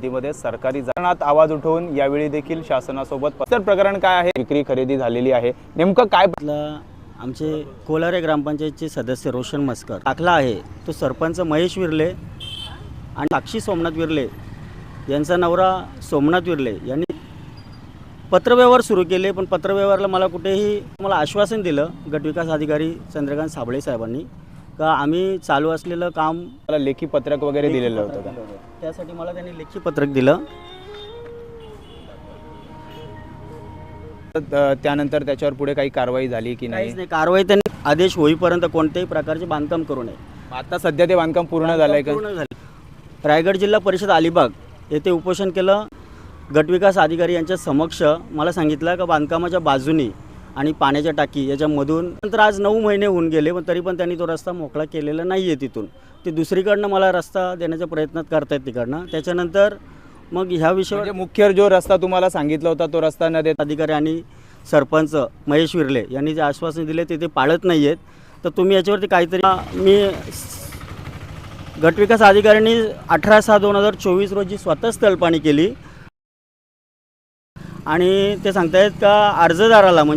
मध्ये सरकारी जाणात आवाज उठवून यावेळी देखील शासनासोबत पत्तर प्रकरण काय आहे? विक्री खरेदी झालेली आहे. नेमकं काय आमचे कोलारे ग्रामपंचायतचे सदस्य रोशन मस्कर दाखला आहे. तो सरपंच महेश विर्ले आणि साक्षी सोमनाथ विर्ले यांचा नवरा सोमनाथ विर्ले यांनी पत्रव्यवहार सुरू केले पण पत्रव्यवहारला मला कुठेही मला आश्वासन दिलं गटविकास अधिकारी चंद्रकांत साबळे साहेबांनी. का आम्ही चालू असलेलं काम मला लेखी पत्रक वगैरे दिलेलं होतं का? त्यासाठी मला त्यांनी लेखी पत्रक दिलं. तर त्यानंतर त्याच्यावर पुढे काही कारवाई झाली की नाही काहीच नाही? कारवाई त्यांनी आदेश होईपर्यंत कोणत्याही प्रकारचे बांधकाम करू नये. आता सध्या ते बांधकाम पूर्ण झालंय का? पूर्ण झाले रायगड जिल्हा परिषद अलिबाग येथे उपोषण केलं. गटविकास अधिकारी यांच्या समक्ष मला सांगितलं का बांधकामाच्या बाजूनी आणि पाण्याच्या टाकी याच्यामधून नंतर आज नऊ महिने होऊन गेले पण तरी पण त्यांनी तो रस्ता मोकळा केलेला नाही आहे तिथून. ते दुसरीकडनं मला रस्ता देण्याचा प्रयत्न करतायत तिकडनं. त्याच्यानंतर मग ह्या विषयावर म्हणजे मुख्य जो रस्ता तुम्हाला सांगितला होता तो रस्ता न देता अधिकारी आणि सरपंच महेश विर्ले यांनी जे आश्वासन दिले ते ते पाळत नाही आहेत तर तुम्ही याच्यावरती काहीतरी मी गटविकास अधिकाऱ्यांनी अठरा सहा दोन हजार चोवीस रोजी स्वतःच तलपाणी केली. आणि ते सांगतायत का अर्जदाराला म्हणजे